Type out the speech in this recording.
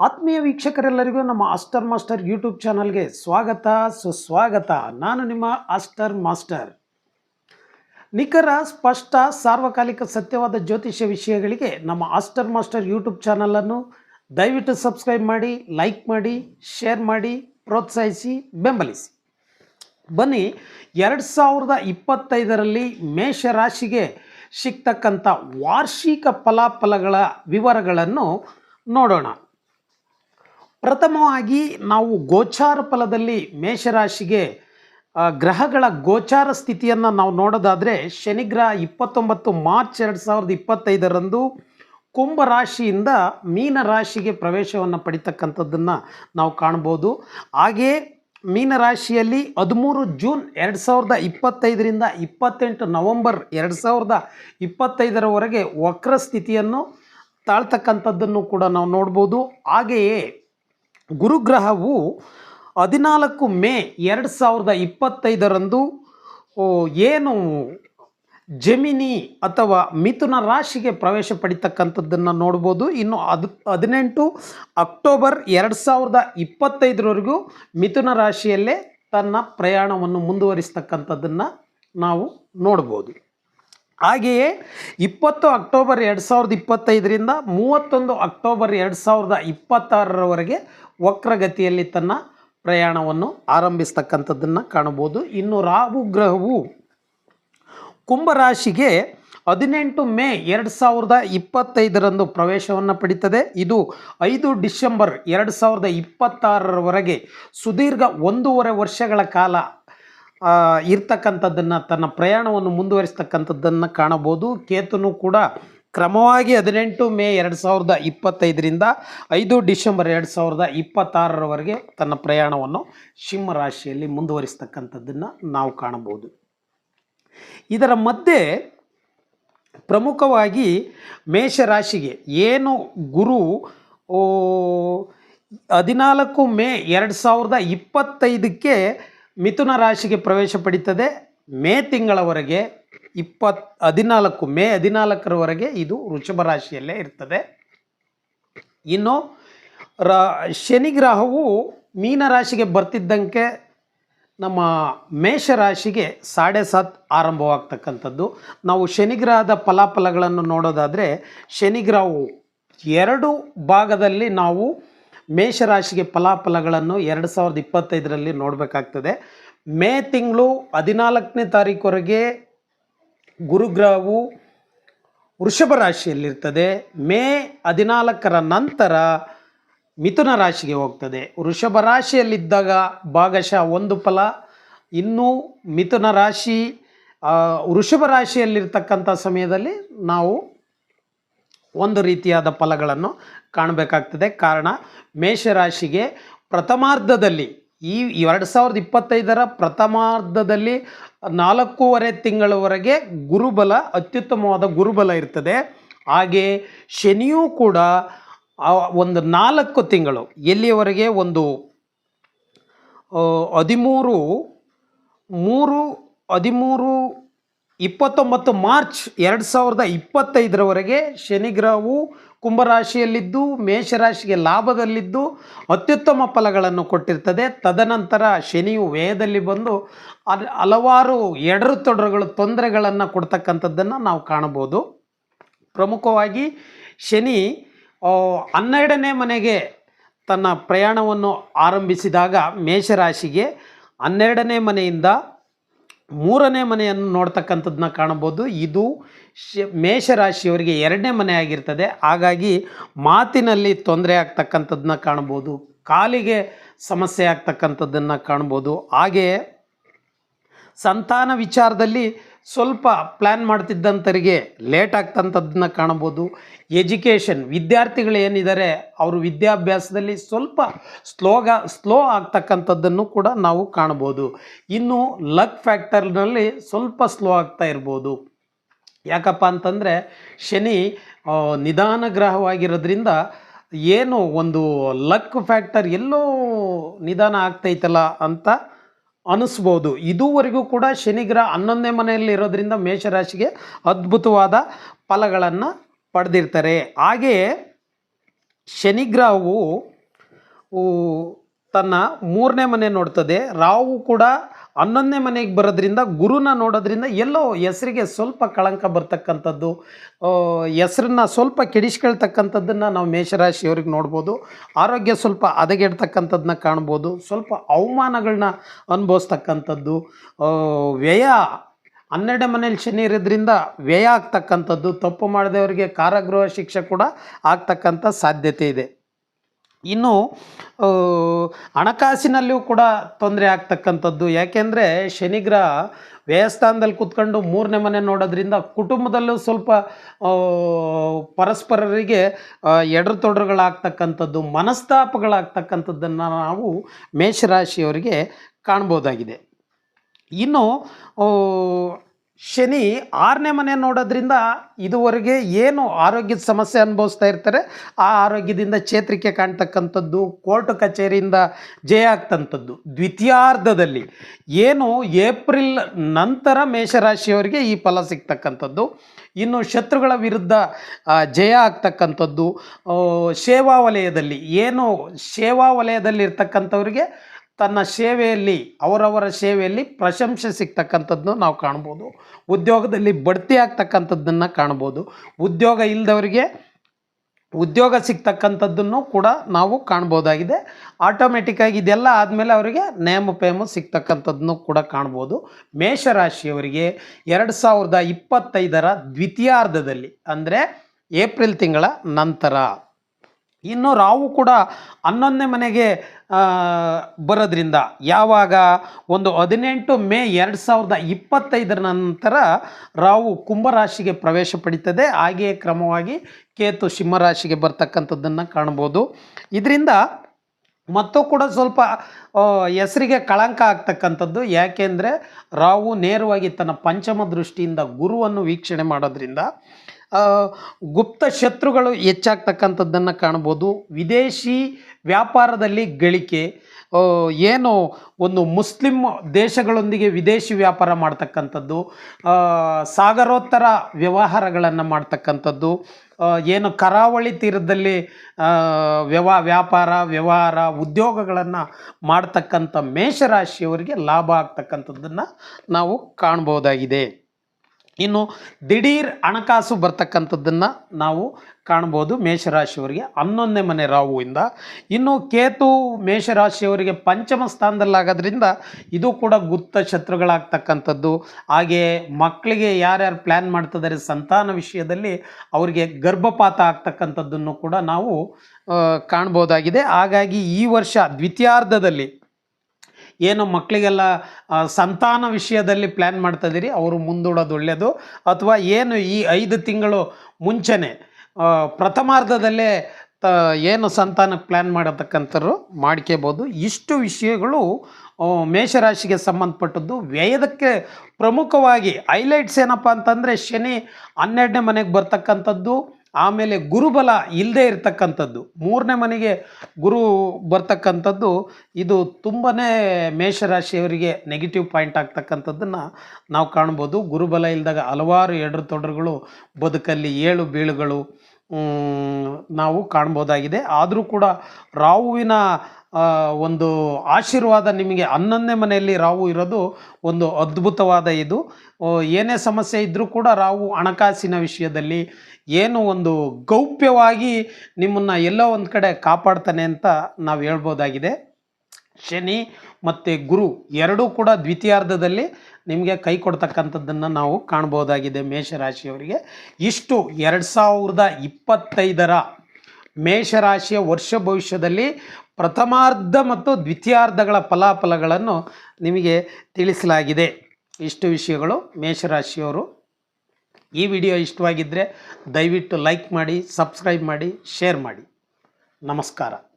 ಆತ್ಮೀಯ ವೀಕ್ಷಕರೆಲ್ಲರಿಗೂ ನಮ್ಮ Aster master YouTube ಚಾನಲ್ಗೆ ಸ್ವಾಗತ, ಸುಸ್ವಾಗತ. ನಾನು ನಿಮ್ಮ ಆಸ್ಟರ್ ಮಾಸ್ಟರ್. ನಿಖರ, ಸ್ಪಷ್ಟ, ಸಾರ್ವಕಾಲಿಕ, ಸತ್ಯವಾದ ಜ್ಯೋತಿಷ್ಯ ವಿಷಯಗಳಿಗೆ ನಮ್ಮ ಆಸ್ಟರ್ ಮಾಸ್ಟರ್ ಯೂಟ್ಯೂಬ್ ಚಾನಲನ್ನು ದಯವಿಟ್ಟು ಸಬ್ಸ್ಕ್ರೈಬ್ ಮಾಡಿ, ಲೈಕ್ ಮಾಡಿ, ಶೇರ್ ಮಾಡಿ, ಪ್ರೋತ್ಸಾಹಿಸಿ, ಬೆಂಬಲಿಸಿ. ಬನ್ನಿ, ಎರಡು ಸಾವಿರದ ಇಪ್ಪತ್ತೈದರಲ್ಲಿ ಮೇಷರಾಶಿಗೆ ಸಿಗ್ತಕ್ಕಂಥ ವಾರ್ಷಿಕ ಫಲಾಫಲಗಳ ವಿವರಗಳನ್ನು ನೋಡೋಣ. ಪ್ರಥಮವಾಗಿ ನಾವು ಗೋಚಾರ ಫಲದಲ್ಲಿ ಮೇಷರಾಶಿಗೆ ಗ್ರಹಗಳ ಗೋಚಾರ ಸ್ಥಿತಿಯನ್ನು ನಾವು ನೋಡೋದಾದರೆ ಶನಿಗ್ರಹ ಇಪ್ಪತ್ತೊಂಬತ್ತು ಮಾರ್ಚ್ ಎರಡು ಸಾವಿರದ ಇಪ್ಪತ್ತೈದರಂದು ಕುಂಭ ರಾಶಿಯಿಂದ ಮೀನ ರಾಶಿಗೆ ಪ್ರವೇಶವನ್ನು ಪಡಿತಕ್ಕಂಥದ್ದನ್ನು ನಾವು ಕಾಣ್ಬೋದು. ಹಾಗೆಯೇ ಮೀನರಾಶಿಯಲ್ಲಿ ಹದಿಮೂರು ಜೂನ್ ಎರಡು ಸಾವಿರದ ಇಪ್ಪತ್ತೈದರಿಂದ ಇಪ್ಪತ್ತೆಂಟು ನವಂಬರ್ ಎರಡು ಸಾವಿರದ ಇಪ್ಪತ್ತೈದರವರೆಗೆ ವಕ್ರ ಸ್ಥಿತಿಯನ್ನು ತಾಳ್ತಕ್ಕಂಥದ್ದನ್ನು ಕೂಡ ನಾವು ನೋಡ್ಬೋದು. ಹಾಗೆಯೇ ಗುರುಗ್ರಹವು ಹದಿನಾಲ್ಕು ಮೇ ಎರಡು ಸಾವಿರದ ಇಪ್ಪತ್ತೈದರಂದು ಏನು ಜಮಿನಿ ಅಥವಾ ಮಿಥುನ ರಾಶಿಗೆ ಪ್ರವೇಶ ಪಡಿತಕ್ಕಂಥದ್ದನ್ನು ನೋಡ್ಬೋದು. ಇನ್ನು ಅದು ಹದಿನೆಂಟು ಅಕ್ಟೋಬರ್ ಎರಡು ಸಾವಿರದ ಇಪ್ಪತ್ತೈದರವರೆಗೂ ಮಿಥುನ ರಾಶಿಯಲ್ಲೇ ತನ್ನ ಪ್ರಯಾಣವನ್ನು ಮುಂದುವರಿಸ್ತಕ್ಕಂಥದ್ದನ್ನು ನಾವು ನೋಡ್ಬೋದು. ಹಾಗೆಯೇ ಇಪ್ಪತ್ತು ಅಕ್ಟೋಬರ್ ಎರಡು ಸಾವಿರದ ಇಪ್ಪತ್ತೈದರಿಂದ ಮೂವತ್ತೊಂದು ಅಕ್ಟೋಬರ್ ಎರಡು ಸಾವಿರದ ಇಪ್ಪತ್ತಾರರವರೆಗೆ ವಕ್ರಗತಿಯಲ್ಲಿ ತನ್ನ ಪ್ರಯಾಣವನ್ನು ಆರಂಭಿಸ್ತಕ್ಕಂಥದ್ದನ್ನು ಕಾಣಬಹುದು. ಇನ್ನು ರಾಹು ಗ್ರಹವು ಕುಂಭರಾಶಿಗೆ ಹದಿನೆಂಟು ಮೇ ಎರಡು ಸಾವಿರದ ಇಪ್ಪತ್ತೈದರಂದು ಪ್ರವೇಶವನ್ನು ಪಡೀತದೆ. ಇದು ಐದು ಡಿಸೆಂಬರ್ ಎರಡು ಸಾವಿರದ ಇಪ್ಪತ್ತಾರರವರೆಗೆ ಸುದೀರ್ಘ ಒಂದೂವರೆ ವರ್ಷಗಳ ಕಾಲ ಇರ್ತಕ್ಕಂಥದ್ದನ್ನು, ತನ್ನ ಪ್ರಯಾಣವನ್ನು ಮುಂದುವರಿಸ್ತಕ್ಕಂಥದ್ದನ್ನು ಕಾಣಬಹುದು ಕೇತುನು ಕೂಡ ಕ್ರಮವಾಗಿ ಹದಿನೆಂಟು ಮೇ ಎರಡು ಸಾವಿರದ ಇಪ್ಪತ್ತೈದರಿಂದ ಐದು ಡಿಸೆಂಬರ್ ಎರಡು ಸಾವಿರದ ಇಪ್ಪತ್ತಾರರವರೆಗೆ ತನ್ನ ಪ್ರಯಾಣವನ್ನು ಸಿಂಹ ರಾಶಿಯಲ್ಲಿ ಮುಂದುವರಿಸ್ತಕ್ಕಂಥದ್ದನ್ನು ನಾವು ಕಾಣಬಹುದು ಇದರ ಮಧ್ಯೆ ಪ್ರಮುಖವಾಗಿ ಮೇಷರಾಶಿಗೆ ಏನು ಗುರು ಹದಿನಾಲ್ಕು ಮೇ ಎರಡು ಸಾವಿರದ ಇಪ್ಪತ್ತೈದಕ್ಕೆ ಮಿಥುನ ರಾಶಿಗೆ ಪ್ರವೇಶ ಪಡಿತದೆ. ಮೇ ತಿಂಗಳವರೆಗೆ ಇಪ್ಪತ್, ಹದಿನಾಲ್ಕು, ಮೇ ಹದಿನಾಲ್ಕರವರೆಗೆ ಇದು ವೃಷಭ ರಾಶಿಯಲ್ಲೇ ಇರ್ತದೆ. ಇನ್ನು ರ ಶನಿಗ್ರಹವು ಮೀನರಾಶಿಗೆ ಬರ್ತಿದ್ದಂಗೆ ನಮ್ಮ ಮೇಷರಾಶಿಗೆ ಸಾಡೆ ಸಾತ್ ಆರಂಭವಾಗ್ತಕ್ಕಂಥದ್ದು. ನಾವು ಶನಿಗ್ರಹದ ಫಲಾಫಲಗಳನ್ನು ನೋಡೋದಾದರೆ ಶನಿಗ್ರಹವು ಎರಡು ಭಾಗದಲ್ಲಿ ನಾವು ಮೇಷರಾಶಿಗೆ ಫಲಾಫಲಗಳನ್ನು ಎರಡು ಸಾವಿರದ ಇಪ್ಪತ್ತೈದರಲ್ಲಿ ನೋಡಬೇಕಾಗ್ತದೆ. ಮೇ ತಿಂಗಳು ಹದಿನಾಲ್ಕನೇ ತಾರೀಕುವರೆಗೆ ಗುರುಗ್ರಹವು ವೃಷಭ ರಾಶಿಯಲ್ಲಿರ್ತದೆ. ಮೇ ಹದಿನಾಲ್ಕರ ನಂತರ ಮಿಥುನ ರಾಶಿಗೆ ಹೋಗ್ತದೆ. ವೃಷಭ ರಾಶಿಯಲ್ಲಿದ್ದಾಗ ಭಾಗಶಃ ಒಂದು ಫಲ. ಇನ್ನೂ ಮಿಥುನ ರಾಶಿ ವೃಷಭ ರಾಶಿಯಲ್ಲಿರ್ತಕ್ಕಂಥ ಸಮಯದಲ್ಲಿ ನಾವು ಒಂದು ರೀತಿಯಾದ ಫಲಗಳನ್ನು ಕಾಣಬೇಕಾಗ್ತದೆ. ಕಾರಣ, ಮೇಷರಾಶಿಗೆ ಪ್ರಥಮಾರ್ಧದಲ್ಲಿ ಈ ಎರಡು ಸಾವಿರದ ಇಪ್ಪತ್ತೈದರ ಪ್ರಥಮಾರ್ಧದಲ್ಲಿ ನಾಲ್ಕೂವರೆ ತಿಂಗಳವರೆಗೆ ಗುರುಬಲ, ಅತ್ಯುತ್ತಮವಾದ ಗುರುಬಲ ಇರ್ತದೆ. ಹಾಗೆ ಶನಿಯೂ ಕೂಡ ಒಂದು ನಾಲ್ಕು ತಿಂಗಳು, ಎಲ್ಲಿಯವರೆಗೆ? ಒಂದು ಹದಿಮೂರು, ಮೂರು, ಹದಿಮೂರು ಇಪ್ಪತ್ತೊಂಬತ್ತು ಮಾರ್ಚ್ ಎರಡು ಸಾವಿರದ ಇಪ್ಪತ್ತೈದರವರೆಗೆ ಶನಿಗ್ರಹವು ಕುಂಭರಾಶಿಯಲ್ಲಿದ್ದು, ಮೇಷರಾಶಿಗೆ ಲಾಭದಲ್ಲಿದ್ದು, ಅತ್ಯುತ್ತಮ ಫಲಗಳನ್ನು ಕೊಟ್ಟಿರ್ತದೆ. ತದನಂತರ ಶನಿಯು ವ್ಯಯದಲ್ಲಿ ಬಂದು ಹಲ್- ಹಲವಾರು ಎಡರು ತೊಡರುಗಳು, ತೊಂದರೆಗಳನ್ನು ಕೊಡ್ತಕ್ಕಂಥದ್ದನ್ನು ನಾವು ಕಾಣಬಹುದು. ಪ್ರಮುಖವಾಗಿ ಶನಿ ಹನ್ನೆರಡನೇ ಮನೆಗೆ ತನ್ನ ಪ್ರಯಾಣವನ್ನು ಆರಂಭಿಸಿದಾಗ ಮೇಷರಾಶಿಗೆ ಹನ್ನೆರಡನೇ ಮನೆಯಿಂದ ಮೂರನೇ ಮನೆಯನ್ನು ನೋಡ್ತಕ್ಕಂಥದ್ದನ್ನ ಕಾಣಬಹುದು ಇದು ಶ, ಮೇಷರಾಶಿಯವರಿಗೆ ಎರಡನೇ ಮನೆ ಆಗಿರ್ತದೆ. ಹಾಗಾಗಿ ಮಾತಿನಲ್ಲಿ ತೊಂದರೆ ಆಗ್ತಕ್ಕಂಥದ್ದನ್ನ ಕಾಣ್ಬೋದು. ಕಾಲಿಗೆ ಸಮಸ್ಯೆ ಆಗ್ತಕ್ಕಂಥದ್ದನ್ನು ಕಾಣ್ಬೋದು. ಹಾಗೆಯೇ ಸಂತಾನ ವಿಚಾರದಲ್ಲಿ ಸ್ವಲ್ಪ ಪ್ಲ್ಯಾನ್ ಮಾಡ್ತಿದ್ದಂಥರಿಗೆ ಲೇಟ್ ಆಗ್ತಂಥದ್ದನ್ನ ಕಾಣ್ಬೋದು. ಎಜುಕೇಷನ್ ವಿದ್ಯಾರ್ಥಿಗಳು ಏನಿದ್ದಾರೆ ಅವರು ವಿದ್ಯಾಭ್ಯಾಸದಲ್ಲಿ ಸ್ವಲ್ಪ ಸ್ಲೋಗ ಸ್ಲೋ ಆಗ್ತಕ್ಕಂಥದ್ದನ್ನು ಕೂಡ ನಾವು ಕಾಣ್ಬೋದು. ಇನ್ನು ಲಕ್ ಫ್ಯಾಕ್ಟರ್ನಲ್ಲಿ ಸ್ವಲ್ಪ ಸ್ಲೋ ಆಗ್ತಾ ಇರ್ಬೋದು. ಯಾಕಪ್ಪ ಅಂತಂದರೆ, ಶನಿ ನಿಧಾನ ಗ್ರಹವಾಗಿರೋದ್ರಿಂದ ಏನು ಒಂದು ಲಕ್ ಫ್ಯಾಕ್ಟರ್ ಎಲ್ಲೋ ನಿಧಾನ ಆಗ್ತೈತಲ್ಲ ಅಂತ ಅನಿಸ್ಬೋದು. ಇದುವರೆಗೂ ಕೂಡ ಶನಿಗ್ರಹ ಹನ್ನೊಂದನೇ ಮನೆಯಲ್ಲಿ ಇರೋದ್ರಿಂದ ಮೇಷರಾಶಿಗೆ ಅದ್ಭುತವಾದ ಫಲಗಳನ್ನು ಪಡೆದಿರ್ತಾರೆ. ಹಾಗೆಯೇ ಶನಿಗ್ರಹವು ತನ್ನ ಮೂರನೇ ಮನೆ ನೋಡ್ತದೆ. ರಾವು ಕೂಡ ಹನ್ನೊಂದನೇ ಮನೆಗೆ ಬರೋದ್ರಿಂದ ಗುರುನ ನೋಡೋದ್ರಿಂದ ಎಲ್ಲೋ ಹೆಸರಿಗೆ ಸ್ವಲ್ಪ ಕಳಂಕ ಬರ್ತಕ್ಕಂಥದ್ದು ಹೆಸ್ರನ್ನ ಸ್ವಲ್ಪ ಕೆಡಿಸ್ಕೊಳ್ತಕ್ಕಂಥದ್ದನ್ನು ನಾವು ಮೇಷರಾಶಿಯವ್ರಿಗೆ ನೋಡ್ಬೋದು. ಆರೋಗ್ಯ ಸ್ವಲ್ಪ ಹದಗೆಡ್ತಕ್ಕಂಥದ್ದನ್ನ ಕಾಣ್ಬೋದು. ಸ್ವಲ್ಪ ಅವಮಾನಗಳನ್ನ ಅನುಭವಿಸ್ತಕ್ಕಂಥದ್ದು ವ್ಯಯ, ಹನ್ನೆರಡನೇ ಮನೇಲಿ ಶನಿ ಇರೋದ್ರಿಂದ ವ್ಯಯ ಆಗ್ತಕ್ಕಂಥದ್ದು, ತಪ್ಪು ಮಾಡಿದವರಿಗೆ ಕಾರಾಗೃಹ ಶಿಕ್ಷೆ ಕೂಡ ಆಗ್ತಕ್ಕಂಥ ಸಾಧ್ಯತೆ ಇದೆ. ಇನ್ನು ಹಣಕಾಸಿನಲ್ಲೂ ಕೂಡ ತೊಂದರೆ ಆಗ್ತಕ್ಕಂಥದ್ದು. ಯಾಕೆಂದರೆ, ಶನಿಗ್ರಹ ವ್ಯಯಸ್ಥಾನದಲ್ಲಿ ಕೂತ್ಕೊಂಡು ಮೂರನೇ ಮನೆ ನೋಡೋದ್ರಿಂದ ಕುಟುಂಬದಲ್ಲೂ ಸ್ವಲ್ಪ ಪರಸ್ಪರರಿಗೆ ಎಡರು ತೊಡರುಗಳಾಗ್ತಕ್ಕಂಥದ್ದು, ಮನಸ್ತಾಪಗಳಾಗ್ತಕ್ಕಂಥದ್ದನ್ನು ನಾವು ಮೇಷರಾಶಿಯವರಿಗೆ ಕಾಣ್ಬೋದಾಗಿದೆ. ಇನ್ನು ಶನಿ ಆರನೇ ಮನೆ ನೋಡೋದ್ರಿಂದ ಇದುವರೆಗೆ ಏನು ಆರೋಗ್ಯದ ಸಮಸ್ಯೆ ಅನುಭವಿಸ್ತಾ ಇರ್ತಾರೆ, ಆ ಆರೋಗ್ಯದಿಂದ ಚೇತರಿಕೆ ಕಾಣ್ತಕ್ಕಂಥದ್ದು, ಕೋರ್ಟ್ ಕಚೇರಿಯಿಂದ ಜಯ ಆಗ್ತಂಥದ್ದು. ದ್ವಿತೀಯಾರ್ಧದಲ್ಲಿ ಏನು ಏಪ್ರಿಲ್ ನಂತರ ಮೇಷರಾಶಿಯವರಿಗೆ ಈ ಫಲ ಸಿಗ್ತಕ್ಕಂಥದ್ದು. ಇನ್ನು ಶತ್ರುಗಳ ವಿರುದ್ಧ ಜಯ ಆಗ್ತಕ್ಕಂಥದ್ದು. ಸೇವಾ ವಲಯದಲ್ಲಿ ಏನು ಸೇವಾ ವಲಯದಲ್ಲಿ ಇರ್ತಕ್ಕಂಥವ್ರಿಗೆ ತನ್ನ ಸೇವೆಯಲ್ಲಿ, ಅವರವರ ಸೇವೆಯಲ್ಲಿ ಪ್ರಶಂಸೆ ಸಿಗ್ತಕ್ಕಂಥದ್ದನ್ನು ನಾವು ಕಾಣ್ಬೋದು. ಉದ್ಯೋಗದಲ್ಲಿ ಬಡ್ತಿ ಆಗ್ತಕ್ಕಂಥದ್ದನ್ನು ಕಾಣ್ಬೋದು. ಉದ್ಯೋಗ ಇಲ್ಲದವರಿಗೆ ಉದ್ಯೋಗ ಸಿಗ್ತಕ್ಕಂಥದ್ದನ್ನು ಕೂಡ ನಾವು ಕಾಣ್ಬೋದಾಗಿದೆ. ಆಟೋಮೆಟಿಕ್ಕಾಗಿ ಇದೆಲ್ಲ ಆದಮೇಲೆ ಅವರಿಗೆ ನೇಮ ಪೇಮ ಸಿಗ್ತಕ್ಕಂಥದ್ದನ್ನು ಕೂಡ ಕಾಣ್ಬೋದು. ಮೇಷರಾಶಿಯವರಿಗೆ ಎರಡು ಸಾವಿರದ ಇಪ್ಪತ್ತೈದರ ದ್ವಿತೀಯಾರ್ಧದಲ್ಲಿ, ಅಂದರೆ ಏಪ್ರಿಲ್ ತಿಂಗಳ ನಂತರ ಇನ್ನು ರಾವು ಕೂಡ ಹನ್ನೊಂದನೇ ಮನೆಗೆ ಬರೋದ್ರಿಂದ ಯಾವಾಗ ಒಂದು ಹದಿನೆಂಟು ಮೇ ಎರಡು ಸಾವಿರದ ಇಪ್ಪತ್ತೈದರ ನಂತರ ರಾವು ಕುಂಭರಾಶಿಗೆ ಪ್ರವೇಶ ಪಡೀತದೆ. ಹಾಗೆಯೇ ಕ್ರಮವಾಗಿ ಕೇತು ಸಿಂಹರಾಶಿಗೆ ಬರ್ತಕ್ಕಂಥದ್ದನ್ನು ಕಾಣ್ಬೋದು ಇದರಿಂದ ಮತ್ತು ಕೂಡ ಸ್ವಲ್ಪ ಹೆಸರಿಗೆ ಕಳಂಕ ಆಗ್ತಕ್ಕಂಥದ್ದು. ಯಾಕೆಂದರೆ ರಾವು ನೇರವಾಗಿ ತನ್ನ ಪಂಚಮ ದೃಷ್ಟಿಯಿಂದ ಗುರುವನ್ನು ವೀಕ್ಷಣೆ ಮಾಡೋದ್ರಿಂದ ಗುಪ್ತ ಶತ್ರುಗಳು ಹೆಚ್ಚಾಗ್ತಕ್ಕಂಥದ್ದನ್ನು ಕಾಣ್ಬೋದು. ವಿದೇಶಿ ವ್ಯಾಪಾರದಲ್ಲಿ ಗಳಿಕೆ ಏನು ಒಂದು ಮುಸ್ಲಿಂ ದೇಶಗಳೊಂದಿಗೆ ವಿದೇಶಿ ವ್ಯಾಪಾರ ಮಾಡ್ತಕ್ಕಂಥದ್ದು ಸಾಗರೋತ್ತರ ವ್ಯವಹಾರಗಳನ್ನು ಮಾಡ್ತಕ್ಕಂಥದ್ದು ಏನು ಕರಾವಳಿ ತೀರದಲ್ಲಿ ವ್ಯವ, ವ್ಯಾಪಾರ, ವ್ಯವಹಾರ ಉದ್ಯೋಗಗಳನ್ನು ಮಾಡ್ತಕ್ಕಂಥ ಮೇಷರಾಶಿಯವರಿಗೆ ಲಾಭ ಆಗ್ತಕ್ಕಂಥದ್ದನ್ನು ನಾವು ಕಾಣ್ಬೋದಾಗಿದೆ. ಇನ್ನು ದಿಢೀರ್ ಹಣಕಾಸು ಬರ್ತಕ್ಕಂಥದ್ದನ್ನು ನಾವು ಕಾಣ್ಬೋದು ಮೇಷರಾಶಿಯವರಿಗೆ. ಹನ್ನೊಂದನೇ ಮನೆ ರಾಹುವಿಂದ. ಇನ್ನು ಕೇತು ಮೇಷರಾಶಿಯವರಿಗೆ ಪಂಚಮ ಸ್ಥಾನದಲ್ಲಾಗೋದ್ರಿಂದ ಇದು ಕೂಡ ಗುಪ್ತ ಶತ್ರುಗಳಾಗ್ತಕ್ಕಂಥದ್ದು. ಹಾಗೆ ಮಕ್ಕಳಿಗೆ ಯಾರ್ಯಾರು ಪ್ಲ್ಯಾನ್ ಮಾಡ್ತಿದ್ದಾರೆ ಸಂತಾನ ವಿಷಯದಲ್ಲಿ ಅವರಿಗೆ ಗರ್ಭಪಾತ ಆಗ್ತಕ್ಕಂಥದ್ದನ್ನು ಕೂಡ ನಾವು ಕಾಣ್ಬೋದಾಗಿದೆ. ಹಾಗಾಗಿ ಈ ವರ್ಷ ದ್ವಿತೀಯಾರ್ಧದಲ್ಲಿ ಏನು ಮಕ್ಕಳಿಗೆಲ್ಲ ಸಂತಾನ ವಿಷಯದಲ್ಲಿ ಪ್ಲ್ಯಾನ್ ಮಾಡ್ತಾ ಇದ್ದೀರಿ ಅವರು ಮುಂದೂಡೋದು ಒಳ್ಳೆಯದು ಅಥವಾ ಏನು ಈ ಐದು ತಿಂಗಳು ಮುಂಚೆನೆ ಪ್ರಥಮಾರ್ಧದಲ್ಲೇ, ತ, ಏನು ಸಂತಾನಕ್ಕೆ ಪ್ಲ್ಯಾನ್ ಮಾಡತಕ್ಕಂಥವ್ರು ಮಾಡ್ಕೋಬೋದು. ಇಷ್ಟು ವಿಷಯಗಳು ಮೇಷರಾಶಿಗೆ ಸಂಬಂಧಪಟ್ಟದ್ದು. ವ್ಯಯದಕ್ಕೆ ಪ್ರಮುಖವಾಗಿ ಹೈಲೈಟ್ಸ್ ಏನಪ್ಪ ಅಂತಂದರೆ, ಶನಿ ಹನ್ನೆರಡನೇ ಮನೆಗೆ ಬರ್ತಕ್ಕಂಥದ್ದು. ಆಮೇಲೆ ಗುರುಬಲ ಇಲ್ಲದೆ ಇರತಕ್ಕಂಥದ್ದು. ಮೂರನೇ ಮನೆಗೆ ಗುರು ಬರ್ತಕ್ಕಂಥದ್ದು, ಇದು ತುಂಬನೇ ಮೇಷರಾಶಿಯವರಿಗೆ ನೆಗೆಟಿವ್ ಪಾಯಿಂಟ್ ಆಗ್ತಕ್ಕಂಥದ್ದನ್ನು ನಾವು ಕಾಣ್ಬೋದು. ಗುರುಬಲ ಇಲ್ಲದಾಗ ಹಲವಾರು ಎಡರು ತೊಡರುಗಳು, ಬದುಕಲ್ಲಿ ಏಳು ಬೀಳುಗಳು ನಾವು ಕಾಣ್ಬೋದಾಗಿದೆ. ಆದರೂ ಕೂಡ ರಾಹುವಿನ ಒಂದು ಆಶೀರ್ವಾದ ನಿಮಗೆ ಹನ್ನೊಂದನೇ ಮನೆಯಲ್ಲಿ ರಾವು ಇರೋದು ಒಂದು ಅದ್ಭುತವಾದ ಇದು. ಏನೇ ಸಮಸ್ಯೆ ಇದ್ದರೂ ಕೂಡ ರಾವು ಹಣಕಾಸಿನ ವಿಷಯದಲ್ಲಿ ಏನು ಒಂದು ಗೌಪ್ಯವಾಗಿ ನಿಮ್ಮನ್ನು ಎಲ್ಲೋ ಒಂದು ಕಡೆ ಕಾಪಾಡ್ತಾನೆ ಅಂತ ನಾವು ಹೇಳ್ಬೋದಾಗಿದೆ. ಶನಿ ಮತ್ತು ಗುರು ಎರಡೂ ಕೂಡ ದ್ವಿತೀಯಾರ್ಧದಲ್ಲಿ ನಿಮಗೆ ಕೈ ಕೊಡ್ತಕ್ಕಂಥದ್ದನ್ನು ನಾವು ಕಾಣ್ಬೋದಾಗಿದೆ ಮೇಷರಾಶಿಯವರಿಗೆ. ಇಷ್ಟು ಎರಡು ಸಾವಿರದ ಇಪ್ಪತ್ತೈದರ ಮೇಷರಾಶಿಯ ವರ್ಷ ಭವಿಷ್ಯದಲ್ಲಿ ಪ್ರಥಮಾರ್ಧ ಮತ್ತು ದ್ವಿತೀಯಾರ್ಧಗಳ ಫಲಾಫಲಗಳನ್ನು ನಿಮಗೆ ತಿಳಿಸಲಾಗಿದೆ. ಇಷ್ಟು ವಿಷಯಗಳು ಮೇಷರಾಶಿಯವರು. ಈ ವಿಡಿಯೋ ಇಷ್ಟವಾಗಿದ್ದರೆ ದಯವಿಟ್ಟು ಲೈಕ್ ಮಾಡಿ, ಸಬ್ಸ್ಕ್ರೈಬ್ ಮಾಡಿ, ಶೇರ್ ಮಾಡಿ. ನಮಸ್ಕಾರ.